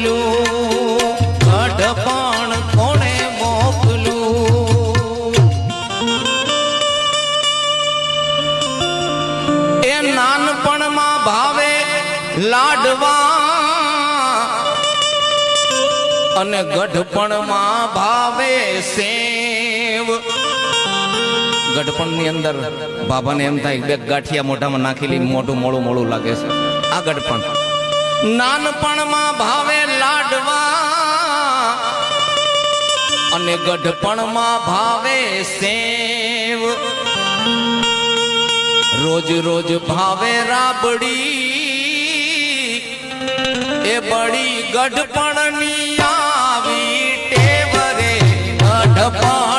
એ નાનપણમાં ભાવે લાડવા, અને ગઢપણમાં ભાવે સેવ. ગઢપણની અંદર બાબાને એમ થાય, બે ગાંઠિયા મોઢામાં નાખેલી મોઢું મોડું મોડું લાગે છે. આ ગઢપણ. નાનપણમાં ભાવે લાડવા અને ગઢપણમાં ભાવે સેવ. રોજ રોજ ભાવે રાબડી. એ બળી ગઢપણની આવી ટેવરે ગઢપણ